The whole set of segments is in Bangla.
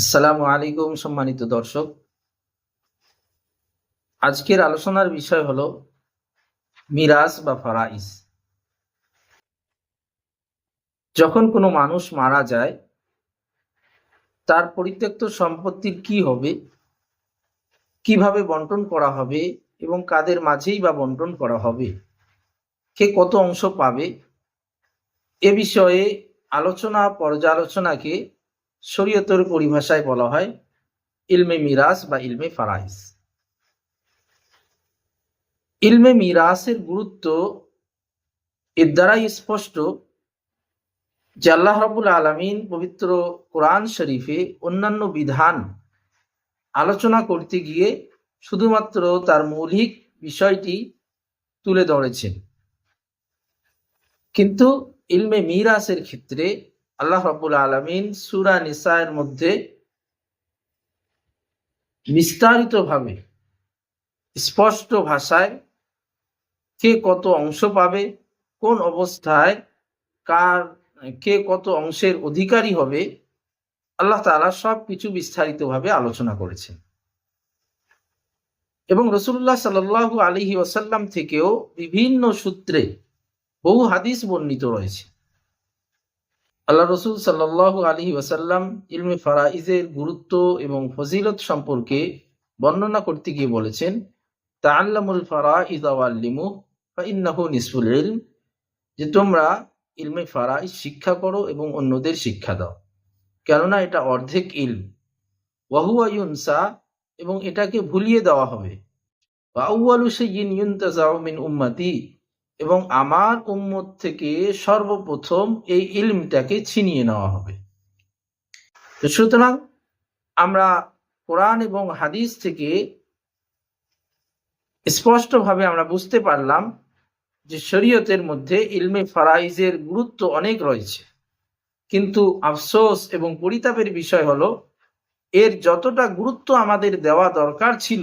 আসসালামু আলাইকুম, সম্মানিত দর্শক। আজকের আলোচনার বিষয় হলো মিরাজ বা ফারাইজ। যখন কোনো মানুষ মারা যায়, তার পরিত্যক্ত সম্পত্তির কি হবে, কীভাবে বন্টন করা হবে এবং কাদের মাঝেই বা বন্টন করা হবে, কে কত অংশ পাবে, এ বিষয়ে আলোচনা, পর্যালোচনাকে শরীয়তের পরিভাষায় বলা হয় ইলমে মিরাস বা ইলমে ফারাইজ। ইলমে মিরাসের গুরুত্ব এর দ্বারাই স্পষ্ট যে আল্লাহ রাবুল আলমিন পবিত্র কোরআন শরীফে অন্যান্য বিধান আলোচনা করতে গিয়ে শুধুমাত্র তার মৌলিক বিষয়টি তুলে ধরেছেন। কিন্তু ইলমে মিরাসের ক্ষেত্রে আল্লাহ রাবুল আলমিন সুরা নিসায়ের মধ্যে বিস্তারিতভাবে, স্পষ্ট ভাষায় কে কত অংশ পাবে, কোন অবস্থায় কার, কে কত অংশের অধিকারী হবে, আল্লাহ তাআলা সব কিছু বিস্তারিতভাবে আলোচনা করেছেন। এবং রসুল্লাহ সাল্লাল্লাহু আলাইহি ওয়াসাল্লাম থেকেও বিভিন্ন সূত্রে বহু হাদিস বর্ণিত রয়েছে। আল্লাহ রসুল সাল্লাহ আলী ওয়াসাল্লাম ইলমে ফারাইজের গুরুত্ব এবং ফজিলত সম্পর্কে বর্ণনা করতে গিয়ে বলেছেন তা আল্লামুল ফারা ইদাওয়াল্লিমু ইন্নাহু নিসফুল ইলম যে তোমরা ইলমে ফারাইজ শিক্ষা করো এবং অন্যদের শিক্ষা দাও। কেননা এটা অর্ধেক ইলম। ওয়াহুয়া ইউনসা এবং এটাকে ভুলিয়ে দেওয়া হবে। ওয়াউয়ালু শাইইন ইউনতাজাউ মিন উম্মতি। এবং আমার উম্মত থেকে সর্বপ্রথম এই ইলমটাকে ছিনিয়ে নেওয়া হবে। সুতরাং আমরা কোরআন এবং হাদিস থেকে স্পষ্টভাবে আমরা বুঝতে পারলাম যে শরীয়তের মধ্যে ইলমে ফারাইজের গুরুত্ব অনেক রয়েছে। কিন্তু আফসোস এবং পরিতাপের বিষয় হলো, এর যতটা গুরুত্ব আমাদের দেওয়া দরকার ছিল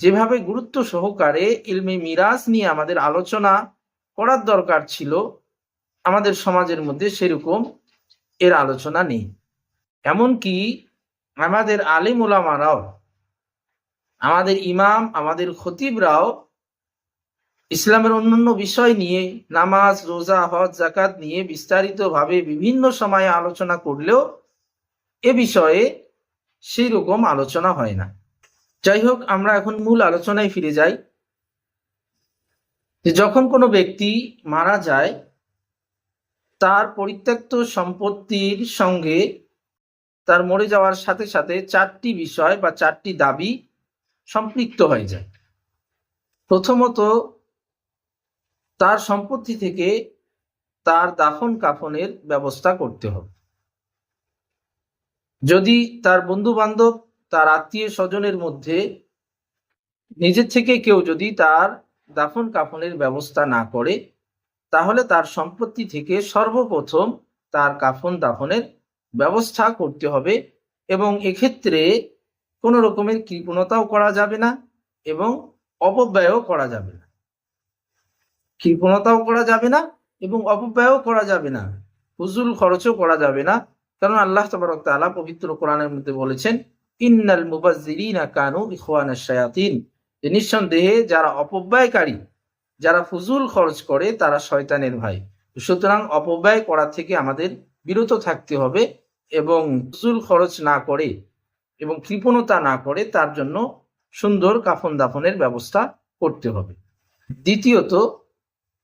যেভাবে গুরুত্ব সহকারে ইলমে মিরাজ নিয়ে আমাদের আলোচনা করার দরকার ছিল, আমাদের সমাজের মধ্যে সেরকম এর আলোচনা নেই। এমনকি আমাদের আলিম ওলামারাও আমাদের ইমাম, আমাদের খতিবরাও ইসলামের অন্যান্য বিষয় নিয়ে, নামাজ, রোজা, হজ জাকাত নিয়ে বিস্তারিতভাবে বিভিন্ন সময়ে আলোচনা করলেও এ বিষয়ে সেই রকম আলোচনা হয় না। যাই হোক, আমরা এখন মূল আলোচনায় ফিরে যাই। যে যখন কোনো ব্যক্তি মারা যায়, তার পরিত্যক্ত সম্পত্তির সঙ্গে তার মরে যাওয়ার সাথে সাথে চারটি বিষয় বা চারটি দাবি সম্পৃক্ত হয়ে যায়। প্রথমত, তার সম্পত্তি থেকে তার দাফন কাফনের ব্যবস্থা করতে হবে। যদি তার বন্ধু বান্ধব তার আত্মীয় স্বজনের মধ্যে নিজের থেকে কেউ যদি তার দাফন কাফনের ব্যবস্থা না করে, তাহলে তার সম্পত্তি থেকে সর্বপ্রথম তার কাফন দাফনের ব্যবস্থা করতে হবে এবং এক্ষেত্রে কোনো রকমের কৃপণতাও করা যাবে না এবং অপব্যয়ও করা যাবে না। কৃপণতাও করা যাবে না এবং অপব্যয়ও করা যাবে না। ফুজুল খরচও করা যাবে না। কারণ আল্লাহ তবরক তালা পবিত্র কোরআনের মধ্যে বলেছেন ইন্নাল মুবাজ্জিরিনা কানু ইখওয়ানা শায়াতিন। যে নিঃসন্দেহে যারা অপব্যয়কারী, যারা ফুজুল খরচ করে, তারা শয়তানের ভাই। সুতরাং অপব্যয় করা থেকে আমাদের বিরত থাকতে হবে এবং ফুজুল খরচ না করে এবং কৃপণতা না করে তার জন্য সুন্দর কাফন দাফনের ব্যবস্থা করতে হবে। দ্বিতীয়ত,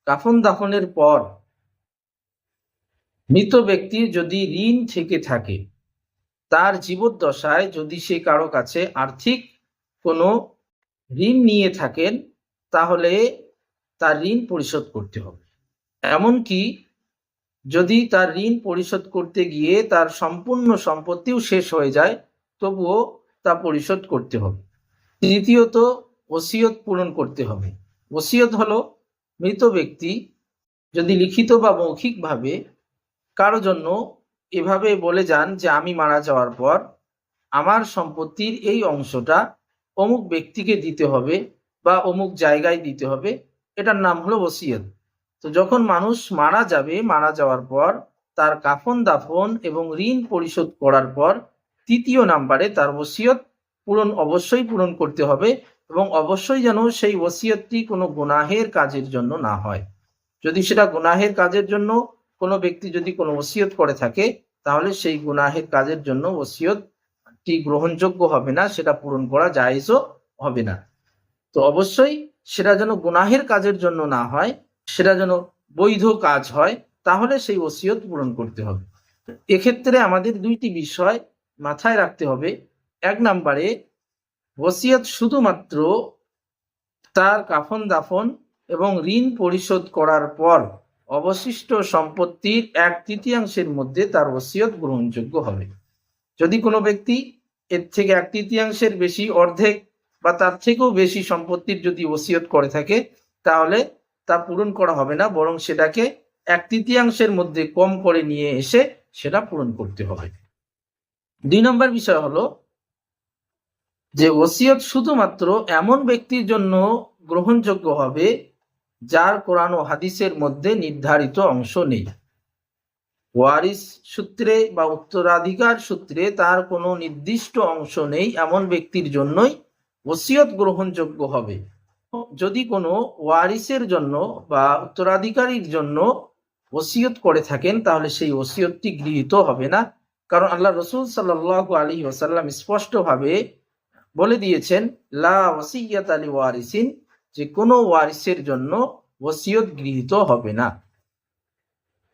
কাফন দাফনের পর মৃত ব্যক্তির যদি ঋণ থেকে থাকে তার জীবদ্দশায় যদি সে কারও কাছে আর্থিক কোনো ঋণ নিয়ে থাকেন, তাহলে তার ঋণ পরিশোধ করতে হবে। এমনকি যদি তার ঋণ পরিশোধ করতে গিয়ে তার সম্পূর্ণ সম্পত্তিও শেষ হয়ে যায়, তবুও তা পরিশোধ করতে হবে। তৃতীয়ত ওসিয়ত পূরণ করতে হবে। ওসিয়ত হলো, মৃত ব্যক্তি যদি লিখিত বা মৌখিকভাবে কারও জন্য এভাবে বলে যান যে আমি মারা যাওয়ার পর আমার সম্পত্তির এই অংশটা অমুক ব্যক্তিকে দিতে হবে বা অমুক জায়গায় দিতে হবে, এটার নাম হলো ওসিয়ত। তো যখন মানুষ মারা যাবে, মারা যাওয়ার পর তার কাফন দাফন এবং ঋণ পরিশোধ করার পর তৃতীয় নাম্বারে তার ওসিয়ত পূরণ অবশ্যই পূরণ করতে হবে এবং অবশ্যই যেন সেই ওসিয়তটি কোনো গুনাহের কাজের জন্য না হয়। যদি সেটা গুনাহের কাজের জন্য কোনো ব্যক্তি যদি কোনো ওসিয়ত করে থাকে, তাহলে সেই গুনাহের কাজের জন্য ওসিয়তটি গ্রহণযোগ্য হবে না, সেটা পূরণ করা জায়েজও হবে না। তো অবশ্যই সেটা যেন গুনাহের কাজের জন্য না হয়, সেটা যেন বৈধ কাজ হয়, তাহলে সেই ওসিয়ত পূরণ করতে হবে। এক্ষেত্রে আমাদের দুইটি বিষয় মাথায় রাখতে হবে। এক নম্বরে, ওসিয়ত শুধুমাত্র তার কাফন দাফন এবং ঋণ পরিশোধ করার পর অবশিষ্ট সম্পত্তির এক তৃতীয়াংশের মধ্যে তার ওসিয়ত গ্রহণযোগ্য হবে। যদি কোনো ব্যক্তি এর থেকে এক তৃতীয়াংশের বেশি অর্ধেক বা তার থেকেও বেশি সম্পত্তির যদি ওসিয়ত করে থাকে, তাহলে তা পূরণ করা হবে না, বরং সেটাকে এক তৃতীয়াংশের মধ্যে কম করে নিয়ে এসে সেটা পূরণ করতে হবে। দুই নম্বর বিষয় হলো যে ওসিয়ত শুধুমাত্র এমন ব্যক্তির জন্য গ্রহণযোগ্য হবে যার কোরআন ও হাদিসের মধ্যে নির্ধারিত অংশ নেই। ওয়ারিস সূত্রে বা উত্তরাধিকার সূত্রে তার কোনো নির্দিষ্ট অংশ নেই, এমন ব্যক্তির জন্যই ওসিয়ত গ্রহণযোগ্য হবে। যদি কোনো ওয়ারিসের জন্য বা উত্তরাধিকারীর জন্য ওসিয়ত করে থাকেন, তাহলে সেই ওসিয়তটি গৃহীত হবে না। কারণ আল্লাহ রসুল সাল্লাহ আলী ওসাল্লাম স্পষ্টভাবে বলে দিয়েছেন, লা ওসিয়াত আলী ওয়ারিসিন যে কোনো ওয়ারিসের জন্য ওসিয়ত গৃহীত হবে না।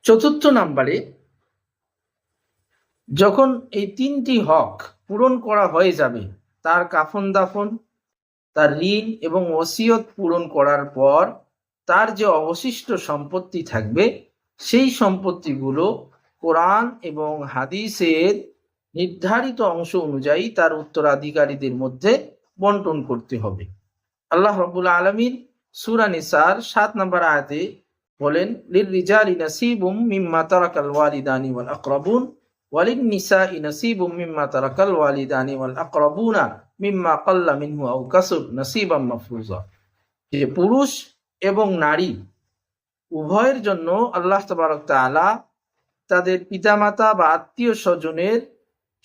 চতুর্থ নাম্বারে, যখন এই তিনটি হক পূরণ করা হয়ে যাবে, তার কাফন দাফন, তার ঋণ এবং ওসিয়ত পূরণ করার পর তার যে অবশিষ্ট সম্পত্তি থাকবে, সেই সম্পত্তিগুলো কোরআন এবং হাদিসের নির্ধারিত অংশ অনুযায়ী তার উত্তরাধিকারীদের মধ্যে বন্টন করতে হবে। আল্লাহ রবুল আলমিন সুরা নিসার সাত নম্বর আয়াতে বলেন লিল রিজালি নাসিবুম মিম্মা তারাকাল ওয়ালিদানি ওয়াল আকরাবুন ওয়ালিন নিসাই নাসিবুম মিম্মা তারাকাল ওয়ালিদানি ওয়াল আকরাবুনা মিম্মা কাল্লা মিনহু আও কাসুর নাসিবাম মাফরুজা যে পুরুষ এবং নারী উভয়ের জন্য আল্লাহ তবারক তাআলা তাদের পিতামাতা বা আত্মীয় স্বজনের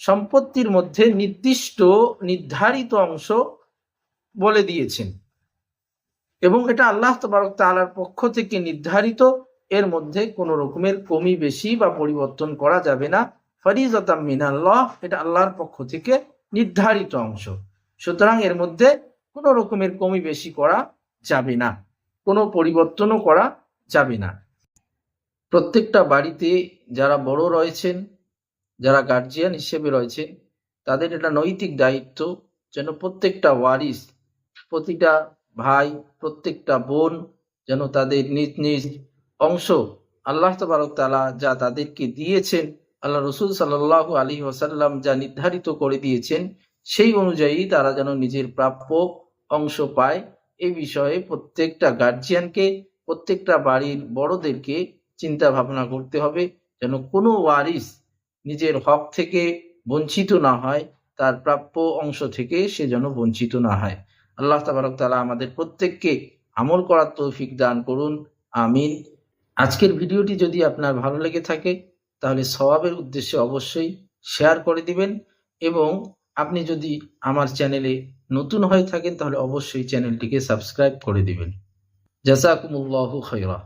সম্পত্তির মধ্যে নির্দিষ্ট নির্ধারিত অংশ বলে দিয়েছেন। এবং এটা আল্লাহ তবারক তাআলার পক্ষ থেকে নির্ধারিত। এর মধ্যে কোনো রকমের কমি বেশি বা পরিবর্তন করা যাবে না। ফরিজতাম মিনাল্লাহ, এটা আল্লাহর পক্ষ থেকে নির্ধারিত অংশ। সুতরাং এর মধ্যে কোনো রকমের কমি বেশি করা যাবে না। কোনো পরিবর্তনও করা যাবে না। প্রত্যেকটা বাড়িতে যারা বড় রয়েছেন, যারা গার্জিয়ান হিসেবে রয়েছেন, তাদের এটা নৈতিক দায়িত্ব যেন প্রত্যেকটা ওয়ারিস প্রতিটা ভাই, প্রত্যেকটা বোন যেন তাদের নিজ নিজ অংশ আল্লাহ তালা যা তাদেরকে দিয়েছেন, আল্লাহ রসুল সাল্লাহ আলী ওসাল্লাম যা নির্ধারিত করে দিয়েছেন, সেই অনুযায়ী তারা যেন নিজের প্রাপ্য অংশ পায়। এই বিষয়ে প্রত্যেকটা গার্জিয়ানকে প্রত্যেকটা বাড়ির বড়দেরকে চিন্তা ভাবনা করতে হবে যেন কোনো ওয়ারিস নিজের হক থেকে বঞ্চিত না হয়, তার প্রাপ্য অংশ থেকে সে যেন বঞ্চিত না হয়। আল্লাহ তাবারক তালা আমাদের প্রত্যেককে আমল করার তৌফিক দান করুন, আমিন। আজকের ভিডিওটি যদি আপনার ভালো লেগে থাকে, তাহলে সবাবের উদ্দেশ্যে অবশ্যই শেয়ার করে দিবেন এবং আপনি যদি আমার চ্যানেলে নতুন হয়ে থাকেন, তাহলে অবশ্যই চ্যানেলটিকে সাবস্ক্রাইব করে দিবেন। জাসাকুমুল্লাহ খৈরা